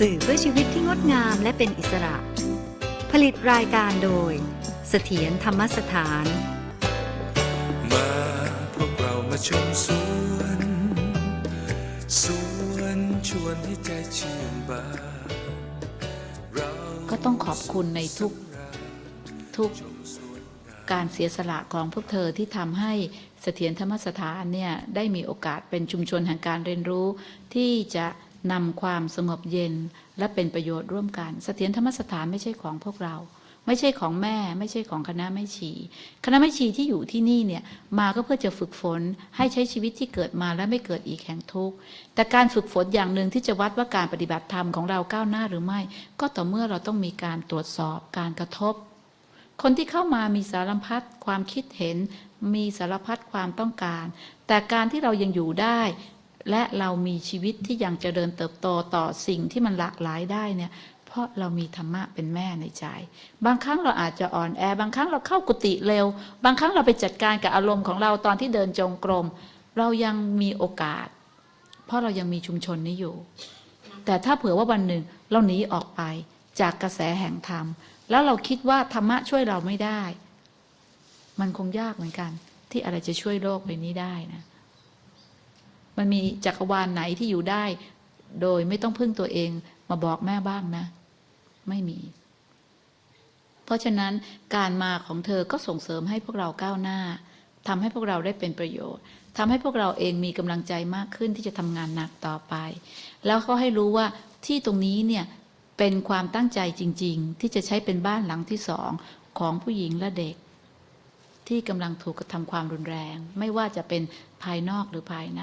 สื่อเพื่อชีวิตที่งดงามและเป็นอิสระ ผลิตรายการโดย เสถียรธรรมสถาน มาพวกเรามาชมสวนสวนชวนให้ใจชื่นบานเราก็ต้องขอบคุณในทุกทุกการเสียสละของพวกเธอที่ทำให้เสถียรธรรมสถานเนี่ยได้มีโอกาสเป็นชุมชนแห่งการเรียนรู้ที่จะ นำความสงบเย็นและเป็นประโยชน์ร่วมกัน เสถียรธรรมสถานไม่ใช่ของพวกเรา ไม่ใช่ของแม่ ไม่ใช่ของคณะแม่ชี คณะแม่ชีที่อยู่ที่นี่เนี่ยมาก็เพื่อจะฝึกฝนให้ใช้ชีวิตที่เกิดมาและไม่เกิดอีกแห่งทุกข์ แต่การฝึกฝนอย่างหนึ่งที่จะวัดว่าการปฏิบัติธรรมของเราก้าวหน้าหรือไม่ ก็ต่อเมื่อเราต้องมีการตรวจสอบการกระทบ คนที่เข้ามามีสารพัดความคิดเห็นมีสารพัดความต้องการ แต่การที่เรายังอยู่ได้ และเรามีชีวิตที่ยังเจริญเติบโตต่อสิ่งที่มันหลากหลายได้เนี่ยเพราะเรามีธรรมะเป็นแม่ในใจ บางครั้งเราอาจจะอ่อนแอ บางครั้งเราเข้ากุฏิเร็ว บางครั้งเราไปจัดการกับอารมณ์ของเราตอนที่เดินจงกรม เรายังมีโอกาส เพราะเรายังมีชุมชนนี้อยู่ แต่ถ้าเผื่อว่าวันหนึ่งเราหนีออกไปจากกระแสแห่งธรรม แล้วเราคิดว่าธรรมะช่วยเราไม่ได้ มันคงยากเหมือนกัน ที่อะไรจะช่วยโลกใบนี้ได้นะ มันมีจักรวาลไหนที่อยู่ได้ โดยไม่ต้องพึ่งตัวเองมาบอกแม่บ้างนะ ไม่มี เพราะฉะนั้นการมาของเธอก็ส่งเสริมให้พวกเราก้าวหน้าทำให้พวกเราได้เป็นประโยชน์ทำให้พวกเราเองมีกำลังใจมากขึ้นที่จะทำงานหนักต่อไป แล้วเขาให้รู้ว่าที่ตรงนี้เนี่ยเป็นความตั้งใจจริง ๆ ที่จะใช้เป็นบ้านหลังที่สองของผู้หญิงและเด็ก ที่กำลังถูกกระทำความรุนแรง ไม่ว่าจะเป็นภายนอกหรือภายใน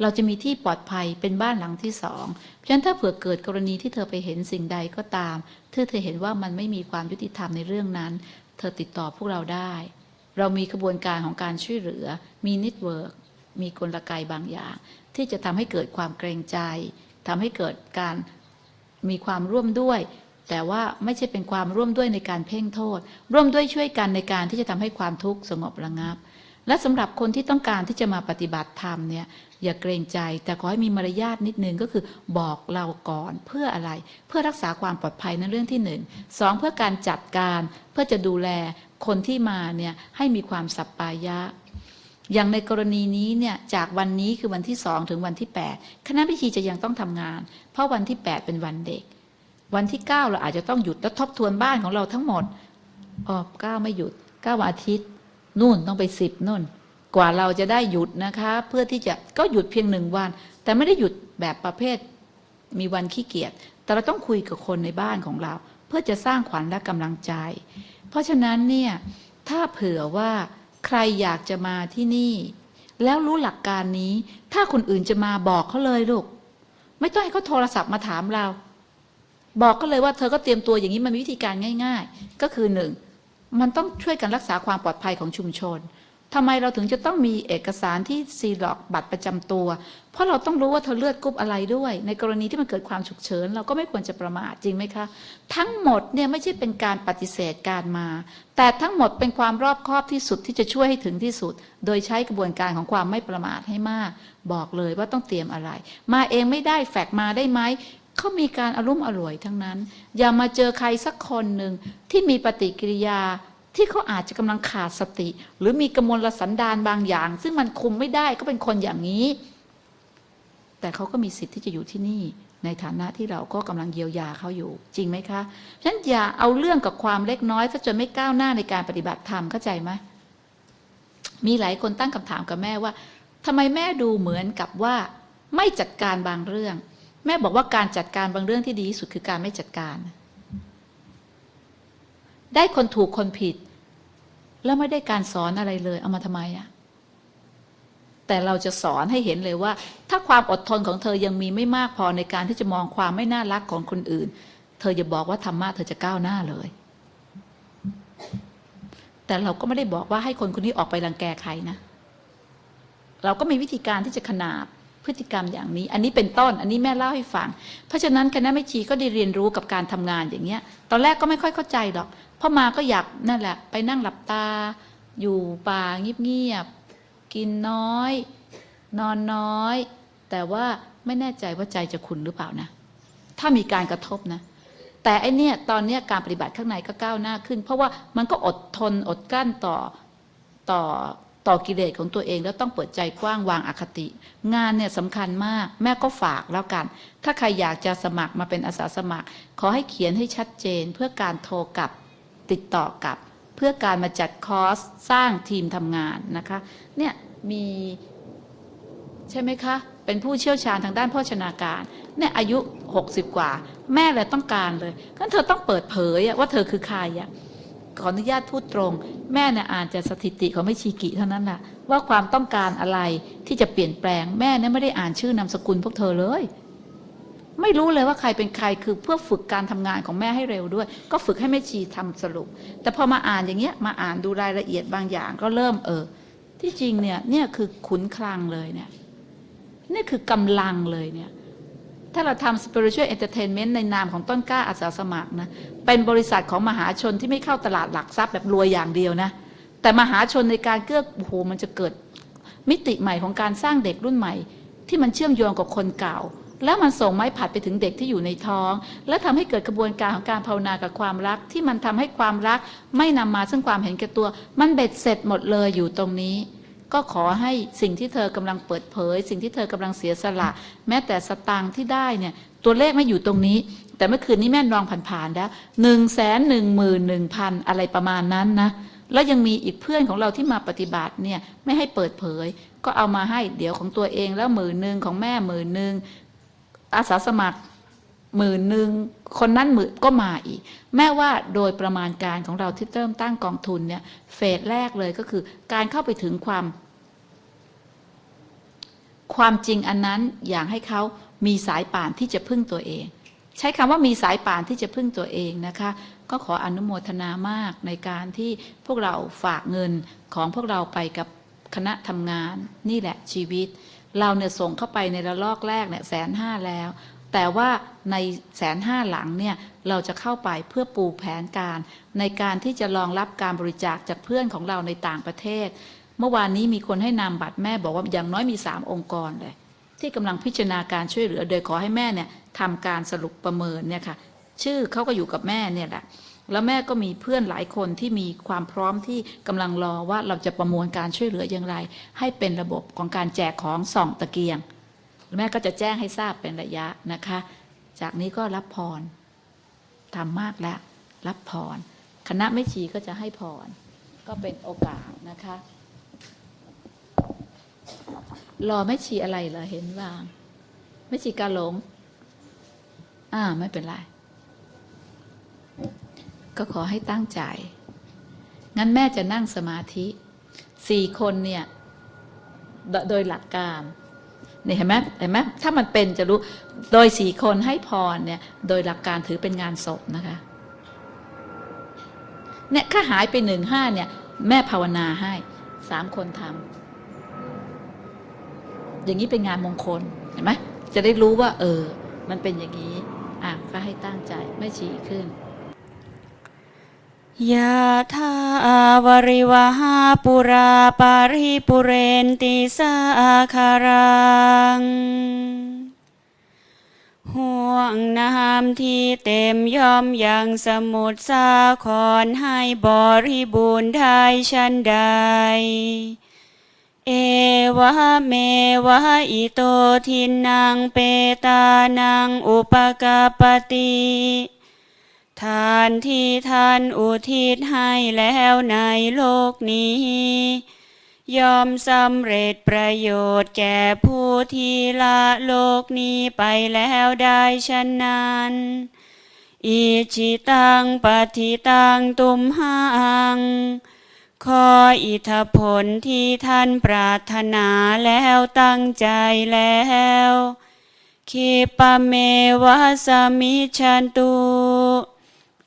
เราจะมีที่ปลอดภัยเป็นบ้านหลังที่สอง เพราะฉะนั้นถ้าเผื่อเกิดกรณีที่เธอไปเห็นสิ่งใดก็ตามถ้าเธอเห็นว่ามันไม่มีความยุติธรรมในเรื่องนั้น เธอติดต่อพวกเราได้ เรามีกระบวนการของการช่วยเหลือ มีเน็ตเวิร์กมีกลไกบางอย่าง ที่จะทำให้เกิดความเกรงใจทำให้เกิดการมีความร่วมด้วย แต่ว่าไม่ใช่เป็นความร่วมด้วยในการเพ่งโทษ ร่วมด้วยช่วยกันในการที่จะทำให้ความทุกข์สงบระงับ และสำหรับคนที่ต้องการที่จะมาปฏิบัติธรรมเนี่ยอย่าเกรงใจ แต่ขอให้มีมารยาทนิดนึงก็คือบอกเราก่อนเพื่ออะไร เพื่อรักษาความปลอดภัยในเรื่องที่หนึ่งสองเพื่อการจัดการเพื่อจะดูแลคนที่มาเนี่ยให้มีความสัปปายะ อย่างในกรณีนี้เนี่ยจากวันนี้คือวันที่สองถึงวันที่ 8 คณะพิธีจะยังต้องทำงาน เพราะวันที่ 8 เป็นวันเด็ก วันที่ 9 เราอาจจะต้องหยุดและทบทวนบ้านของเราทั้งหมดอ๋อเก้าไม่หยุดเก้าวันอาทิตย์ นู่นต้องไปสิบนู่น กว่าเราจะได้หยุดนะคะ เพื่อที่จะก็หยุดเพียงหนึ่งวัน แต่ไม่ได้หยุดแบบประเภท มีวันขี้เกียจแต่เราต้องคุยกับคนในบ้านของเรา เพื่อจะสร้างขวัญและกำลังใจ เพราะฉะนั้นเนี่ยถ้าเผื่อว่าใครอยากจะมาที่นี่ แล้วรู้หลักการนี้ ถ้าคนอื่นจะมาบอกเขาเลยลูกไม่ต้องให้เขาโทรศัพท์มาถามเรา บอกก็เลยว่าเธอก็เตรียมตัวอย่างนี้มันมีวิธีการง่าย ๆ ก็คือหนึ่ง มันต้องช่วยกันรักษาความปลอดภัยของชุมชนทำไมเราถึงจะต้องมีเอกสารที่ซีล็อกบัตรประจำตัว เพราะเราต้องรู้ว่าเธอเลือดกรุ๊ปอะไรด้วย ในกรณีที่มันเกิดความฉุกเฉิน เราก็ไม่ควรจะประมาทจริงไหมคะ ทั้งหมดเนี่ยไม่ใช่เป็นการปฏิเสธการมา แต่ทั้งหมดเป็นความรอบคอบที่สุดที่จะช่วยให้ถึงที่สุด โดยใช้กระบวนการของความไม่ประมาทให้มาก บอกเลยว่าต้องเตรียมอะไร มาเองไม่ได้แฟกมาได้ไหม เขามีการอารมณ์อร่วยทั้งนั้น อย่ามาเจอใครสักคนหนึ่งที่มีปฏิกิริยาที่เขาอาจจะกำลังขาดสติ หรือมีกำมลสันดานบางอย่าง ซึ่งมันคุมไม่ได้ก็เป็นคนอย่างนี้ แต่เขาก็มีสิทธิ์ที่จะอยู่ที่นี่ ในฐานะที่เราก็กำลังเยียวยาเขาอยู่ จริงไหมคะฉะนั้นอย่าเอาเรื่องกับความเล็กน้อยซะจนไม่ก้าวหน้าในการปฏิบัติธรรมเข้าใจไหมมีหลายคนตั้งคำถามกับแม่ว่าทำไมแม่ดูเหมือนกับว่า ไม่จัดการบางเรื่อง แม่บอกว่าการจัดการบางเรื่องที่ดีที่สุดคือการไม่จัดการ ได้คนถูกคนผิด แล้วไม่ได้การสอนอะไรเลย เอามาทำไมอะแต่เราจะสอนให้เห็นเลยว่า ถ้าความอดทนของเธอยังมีไม่มากพอในการที่จะมองความไม่น่ารักของคนอื่น เธออย่าบอกว่าธรรมะเธอจะก้าวหน้าเลย แต่เราก็ไม่ได้บอกว่าให้คนคนนี้ออกไปรังแกใครนะ เราก็มีวิธีการที่จะขนาบ พฤติกรรมอย่างนี้ อันนี้เป็นต้น อันนี้แม่เล่าให้ฟัง เพราะฉะนั้นคณะแม่ชีก็ได้เรียนรู้กับการทำงานอย่างเงี้ย ตอนแรกก็ไม่ค่อยเข้าใจหรอกพอมาก็อยากนั่นแหละ ไปนั่งหลับตา อยู่ป่าเงียบๆกินน้อย นอนน้อย แต่ว่าไม่แน่ใจว่าใจจะคุณหรือเปล่านะ ถ้าถ้ามีการกระทบนะแต่ไอเนี่ยตอนเนี้ยการปฏิบัติข้างในก็ก้าวหน้าขึ้น เพราะว่ามันก็อดทนอดกลั้นต่อต่อ ต่อกิเลสของตัวเองแล้วต้องเปิดใจกว้างวางอคติ งานเนี่ยสำคัญมากแม่ก็ฝากแล้วกัน ถ้าใครอยากจะสมัครมาเป็นอาสาสมัคร ขอให้เขียนให้ชัดเจน เพื่อการโทรกลับติดต่อกลับ เพื่อการมาจัดคอร์สสร้างทีมทำงานนะคะเนี่ยมีใช่ไหมคะ เป็นผู้เชี่ยวชาญทางด้านโภชนาการเนี่ยอายุ 60 กว่า แม่เลยต้องการเลยงั้นเธอต้องเปิดเผยอะว่าเธอคือใครอะ ขออนุญาตพูดตรง แม่เนี่ยอ่านจากสถิติของแม่ชีกิเท่านั้นแหละว่าความต้องการอะไรที่จะเปลี่ยนแปลง แม่เนี่ยไม่ได้อ่านชื่อนามสกุลพวกเธอเลย ไม่รู้เลยว่าใครเป็นใครคือเพื่อฝึกการทำงานของแม่ให้เร็วด้วย ก็ฝึกให้แม่ชีทำสรุป แต่พอมาอ่านอย่างเงี้ยมาอ่านดูรายละเอียดบางอย่างก็เริ่มเออ ที่จริงเนี่ยเนี่ยคือขุนคลังเลยเนี่ยนี่คือกำลังเลยเนี่ย ถ้าเราทำ spiritual entertainment ในนามของต้นกล้าอาสาสมัครนะ เป็นบริษัทของมหาชนที่ไม่เข้าตลาดหลักทรัพย์แบบรวยอย่างเดียวนะ แต่มหาชนในการเกื้อโอ้โหมันจะเกิดมิติใหม่ของการสร้างเด็กรุ่นใหม่ ที่มันเชื่อมโยงกับคนเก่า แล้วมันส่งไม้ผัดไปถึงเด็กที่อยู่ในท้อง และทำให้เกิดกระบวนการของการภาวนากับความรัก ที่มันทำให้ความรักไม่นำมาซึ่งความเห็นแก่ตัว มันเบ็ดเสร็จหมดเลยอยู่ตรงนี้ ก็ขอให้สิ่งที่เธอกำลังเปิดเผย สิ่งที่เธอกำลังเสียสละ แม้แต่สตางค์ที่ได้เนี่ยตัวเลขไม่อยู่ตรงนี้ แต่เมื่อคืนนี้แม่ลองผ่านๆแล้วหนึ่งแสนหนึ่งหมื่นหนึ่งพันอะไรประมาณนั้นนะแล้วยังมีอีกเพื่อนของเราที่มาปฏิบัติเนี่ยไม่ให้เปิดเผย ก็เอามาให้เดี๋ยวของตัวเองแล้วหมื่นหนึ่งของแม่หมื่นหนึ่งอาสาสมัครหมื่นหนึ่งคนนั้นหมื่นก็มาอีก แม่ว่าโดยประมาณการของเราที่เริ่มตั้งกองทุนเนี่ยเฟสแรกเลยก็คือการเข้าไปถึงความ ความจริงอันนั้นอยากให้เขามีสายป่านที่จะพึ่งตัวเอง ใช้คำว่ามีสายป่านที่จะพึ่งตัวเองนะคะ ก็ขออนุโมทนามากในการที่พวกเราฝากเงินของพวกเราไปกับคณะทำงาน นี่แหละชีวิต เราเนี่ยส่งเข้าไปในระลอกแรกเนี่ยแสนห้าแล้ว แต่ว่าในแสนห้าหลังเนี่ยเราจะเข้าไปเพื่อปูแผนการ ในการที่จะรองรับการบริจาคจากเพื่อนของเราในต่างประเทศ เมื่อวานนี้มีคนให้นามบัตรแม่บอกว่าอย่างน้อยมีสามองค์กรเลย ที่กำลังพิจารณาการช่วยเหลือ โดยขอให้แม่เนี่ยทำการสรุปประเมินเนี่ยค่ะชื่อเขาก็อยู่กับแม่เนี่ยแหละแล้วแม่ก็มีเพื่อนหลายคนที่มีความพร้อมที่กำลังรอว่าเราจะประมวลการช่วยเหลืออย่างไร ให้เป็นระบบของการแจกของส่องตะเกียง แม่ก็จะแจ้งให้ทราบเป็นระยะนะคะ จากนี้ก็รับพรทำมากแล้ว รับพรคณะไม่ชีก็จะให้พรก็เป็นโอกาสนะคะ รอไม่ชีอะไรเหรอเห็นวาง ไม่ชีกาหลง อ่าไม่เป็นไร ก็ขอให้ตั้งใจ งั้นแม่จะนั่งสมาธิสี่คนเนี่ย โดยหลักการเนี่ยเห็นไหมเห็นไหมถ้ามันเป็นจะรู้ โดยสี่คนให้พรเนี่ย โดยหลักการถือเป็นงานศพนะคะ เนี่ยถ้าหายไปหนึ่งห้าเนี่ย แม่ภาวนาให้สามคนทำ อย่างนี้เป็นงานมงคลเห็นไหมจะได้รู้ว่า เออ มันเป็นอย่างนี้อะก็ให้ตั้งใจไม่ชี้ขึ้นยะถาวริวหาปุราปาริปุเรนติสาคารัง ห่วงน้ำที่เต็มย่อมยังสมุทรสาครให้บริบูรณ์ได้ชันใด เอวะเมวะอิโตทินังเปตานังอุปกาปติทานที่ท่านอุทิศให้แล้วในโลกนี้ ยอมสำเร็จประโยชน์แก่ผู้ที่ละโลกนี้ไปแล้วได้ฉะนั้นอิจิตังปฏิตังตุมหัง ขออิทธผลที่ท่านปรารถนาแล้วตั้งใจแล้วคิปะเมวะสมิชันตุ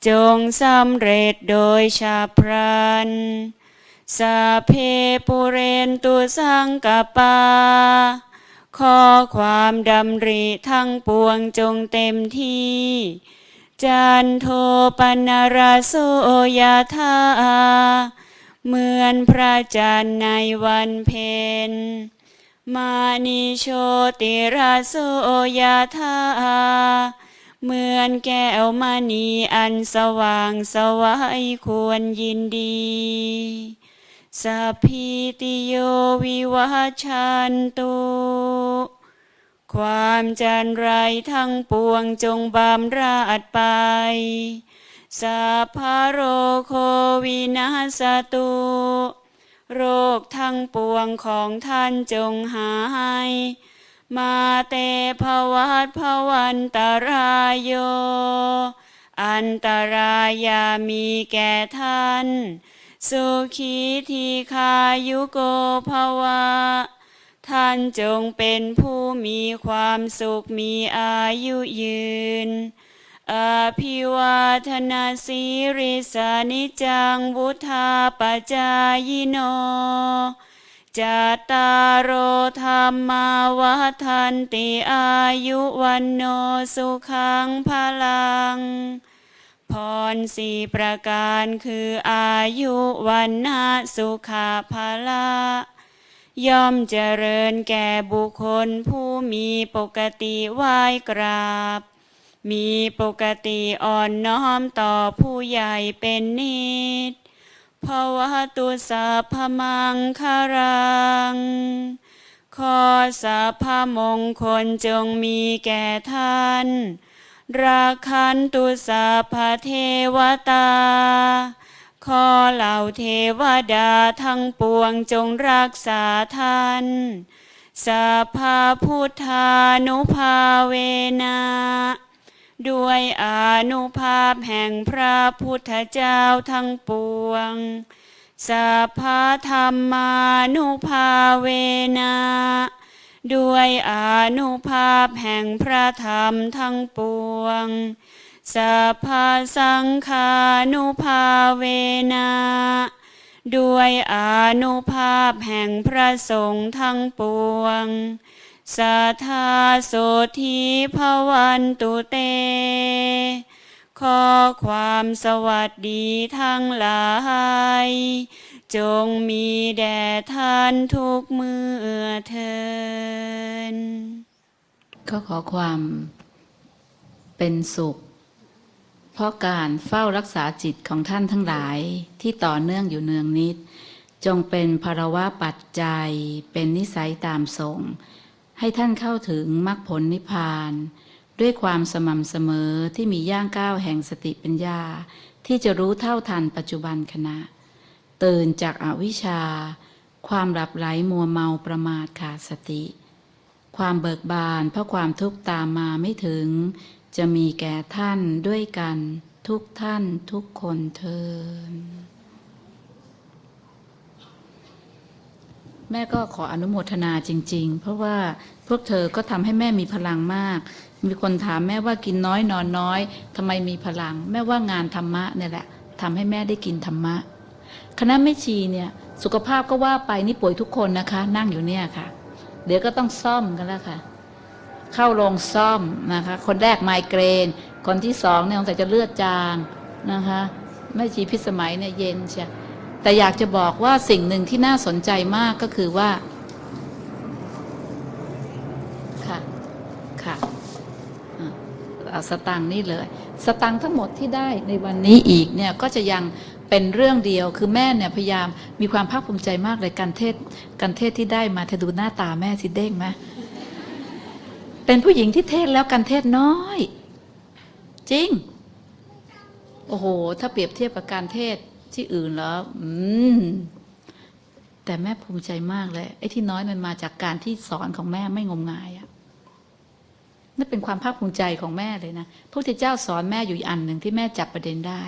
จงสำเร็จโดยชาพรันสาเพปุเรนตุสังกปาขอความดำริทั้งปวงจงเต็มที่ จันโทปนารโสยธา เหมือนพระจันทร์ในวันเพ็ญมานิโชติราโสยธาเหมือนแก้วมณีอันสว่างสวัยควรยินดีสัพพิติโยวิวัชชันตุความจันไรทั้งปวงจงบำราดไป สัพพะโรโควินาสตุ โรคทั้งปวงของท่านจงหาย มาเตภวัตภวันตรายโย อันตรายามีแก่ท่าน สุขีทีคายุโกภวะท่านจงเป็นผู้มีความสุขมีอายุยืน อภิวาทนาสีริสานิจังวุธาปจายโนจัตตารโอธรรมาวัฏันติอายุวันโนสุขังพลัง พรสี่ประการคืออายุวันนาสุขาภละย่อมเจริญแก่บุคคลผู้มีปกติไหวกราบ มีปกติอ่อนน้อมต่อผู้ใหญ่เป็นนิดภาวะตุสัพพมังคารัง ขอสัพพมงคลจงมีแก่ท่าน ราคันตุสัพเทวตา ขอเหล่าเทวดาทั้งปวงจงรักษาท่านสัพพพุทธานุภาเวนะ ด้วยอนุภาพแห่งพระพุทธเจ้าทั้งปวง สัพพธรรมานุภาเวนะด้วยอนุภาพแห่งพระธรรมทั้งปวง สัพพสังฆานุภาเวนะด้วยอนุภาพแห่งพระสงฆ์ทั้งปวง สัทธาโสธีภวันตุเต ขอความสวัสดีทั้งหลาย จงมีแด่ท่านทุกมือเทินก็ขอความเป็นสุข เพราะการเฝ้ารักษาจิตของท่านทั้งหลายที่ต่อเนื่องอยู่เนืองนิด จงเป็นภาวะปัจจัย เป็นนิสัยตามส่ง ให้ท่านเข้าถึงมรรคผลนิพพาน ด้วยความสม่ำเสมอที่มีย่างก้าวแห่งสติปัญญา ที่จะรู้เท่าทันปัจจุบันขณะ ตื่นจากอาวิชชา ความหลับไหลมัวเมาประมาทขาดสติ ความเบิกบานเพราะความทุกข์ตามมาไม่ถึง จะมีแก่ท่านด้วยกันทุกท่านทุกคนเทิน แม่ก็ขออนุโมทนาจริง ๆ เพราะว่าพวกเธอก็ทำให้แม่มีพลังมาก มีคนถามแม่ว่ากินน้อยนอนน้อยทำไมมีพลัง แม่ว่างานธรรมะเนี่ยแหละทำให้แม่ได้กินธรรมะ คณะแม่ชีเนี่ยสุขภาพก็ว่าไปนี่ป่วยทุกคนนะคะ นั่งอยู่เนี่ยค่ะ เดี๋ยวก็ต้องซ่อมกันแล้วค่ะ เข้าโรงซ่อมนะคะ คนแรกไมเกรน คนที่สองเนี่ยสงสัยจะเลือดจางนะคะแม่ชีพิสมัยเนี่ยเย็นเชีย แต่อยากจะบอกว่าสิ่งหนึ่งที่น่าสนใจมากก็คือว่าค่ะค่ะเอาสตังนี่เลย สตังทั้งหมดที่ได้ในวันนี้อีกเนี่ยก็จะยังเป็นเรื่องเดียวคือแม่เนี่ยพยายามมีความภาคภูมิใจมากเลยการเทศการเทศที่ได้มาเธอดูหน้าตาแม่สิเด้งไหมเป็นผู้หญิงที่เทศแล้วกันเทศน้อย จริง โอ้โห ถ้าเปรียบเทียบกับการเทศ ที่อื่นแล้ว อืม แต่แม่ภูมิใจมากเลย ไอ้ที่น้อยมันมาจากการที่สอนของแม่ไม่งมงายอะนั่นเป็นความภาคภูมิใจของแม่เลยนะพระพุทธเจ้าสอนแม่อยู่อันหนึ่งที่แม่จับประเด็นได้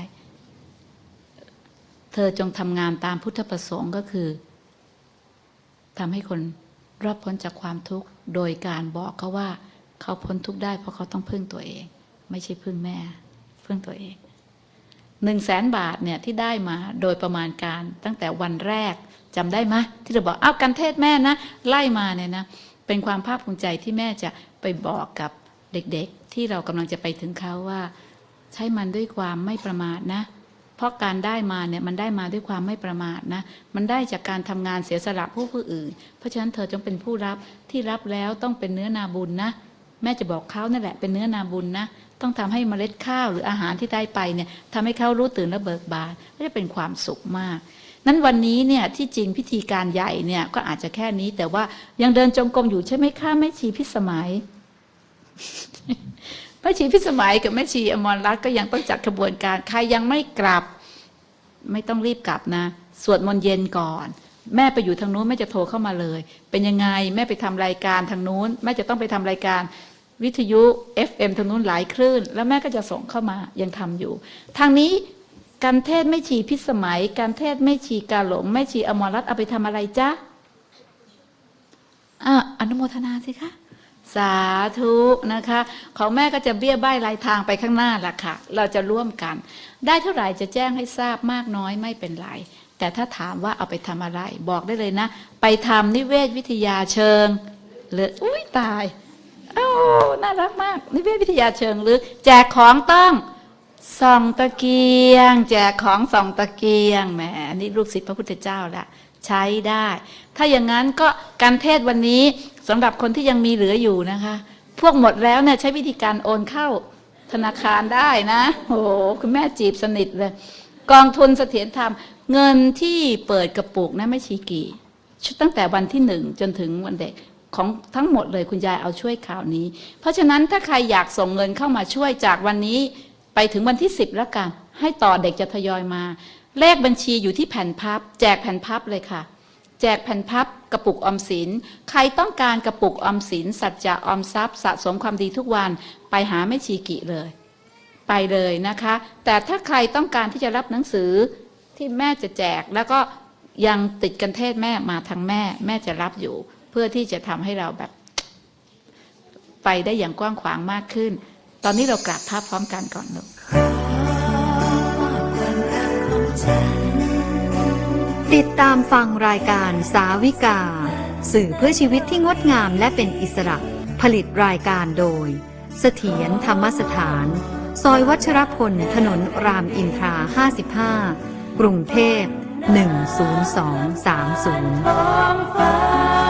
เธอจงทำงานตามพุทธประสงค์ก็คือทำให้คนรอดพ้นจากความทุกข์ โดยการบอกเขาว่า เขาพ้นทุกข์ได้เพราะเขาต้องพึ่งตัวเอง ไม่ใช่พึ่งแม่ พึ่งตัวเอง หนึ่งแสนบาทเนี่ยที่ได้มาโดยประมาณการตั้งแต่วันแรกจำได้ไหมที่เราบอกอ้าวกันเทศแม่นะ ไล่มาเนี่ยนะเป็นความภาคภูมิใจที่แม่จะไปบอกกับเด็กๆ ที่เรากำลังจะไปถึงเขาว่า ใช้มันด้วยความไม่ประมาทนะเพราะการได้มาเนี่ยมันได้มาด้วยความไม่ประมาทนะ มันได้จากการทำงานเสียสละผู้ผู้อื่น เพราะฉะนั้นเธอจงเป็นผู้รับที่รับแล้วต้องเป็นเนื้อนาบุญนะ แม่จะบอกเขานั่นแหละเป็นเนื้อนาบุญนะต้องทำให้เมล็ดข้าวหรืออาหารที่ได้ไปเนี่ยทำให้เขารู้ตื่นและเบิกบานก็จะเป็นความสุขมาก นั้นวันนี้เนี่ยที่จริงพิธีการใหญ่เนี่ยก็อาจจะแค่นี้ แต่ว่ายังเดินจงกรมอยู่ใช่ไหมคะแม่ชีพิสมัยแม่ชีพิสมัยกับแม่ชีอมรรัตน์ก็ยังต้องจัดขบวนการใครยังไม่กลับ ไม่ต้องรีบกลับนะ สวดมนต์เย็นก่อน แม่ไปอยู่ทางนู้นแม่จะโทรเข้ามาเลย เป็นยังไงแม่ไปทำรายการทางนู้น แม่จะต้องไปทำรายการ วิทยุ FM ทางนู้นหลายคลื่น แล้วแม่ก็จะส่งเข้ามายังทำอยู่ ทางนี้การเทศไม่ชีพิสมัย การเทศไม่ชีกาหลงไม่ชีอมรรัตน์เอาไปทำอะไรจ๊ะอะอนุโมทนาสิคะสาธุนะคะ ของแม่ก็จะเบี้ยใบลายทางไปข้างหน้าล่ะค่ะ เราจะร่วมกัน ได้เท่าไหร่จะแจ้งให้ทราบมากน้อยไม่เป็นไร แต่ถ้าถามว่าเอาไปทำอะไร บอกได้เลยนะ ไปทำนิเวศวิทยาเชิงเลยอุ้ยตาย เอ้น่ารักมากนิเวศวิทยาเชิงลึกแจกของต้องส่องตะเกียง แจกของส่องตะเกียงแหมอันนี่ลูกศิษย์พระพุทธเจ้าละใช้ได้ ถ้าอย่างนั้นก็การเทศวันนี้สำหรับคนที่ยังมีเหลืออยู่นะคะ พวกหมดแล้วเนี่ยใช้วิธีการโอนเข้าธนาคารได้นะโอ้คุณแม่จีบสนิทเลย กองทุนเสถียรธรรม เงินที่เปิดกระปุกนะไม่ชี้กี่ชุดตั้งแต่วันที่หนึ่งจนถึงวันเด็ก ของทั้งหมดเลยคุณยายเอาช่วยข่าวนี้ เพราะฉะนั้นถ้าใครอยากส่งเงินเข้ามาช่วยจากวันนี้ไปถึงวันที่ 10แล้วกัน ให้ต่อเด็กจะทยอยมา เลขบัญชีอยู่ที่แผ่นพับ แจกแผ่นพับเลยค่ะ แจกแผ่นพับกระปุกออมสิน ใครต้องการกระปุกออมสิน สัจจะออมทรัพย์ สะสมความดีทุกวันไปหาแม่ชีกิเลย ไปเลยนะคะ แต่ถ้าใครต้องการที่จะรับหนังสือที่แม่จะแจกแล้วก็ยังติดกันเทศแม่มาทางแม่ แม่จะรับอยู่ เพื่อที่จะทำให้เราแบบ ไปได้อย่างกว้างขวางมากขึ้น ตอนนี้เรากราบภาพพร้อมกันก่อนลูกติดตามฟังรายการสาวิกา สื่อเพื่อชีวิตที่งดงามและเป็นอิสระ ผลิตรายการโดย เสถียรธรรมสถาน ซอยวัชรพล ถนนรามอินทรา 55 กรุงเทพ 10230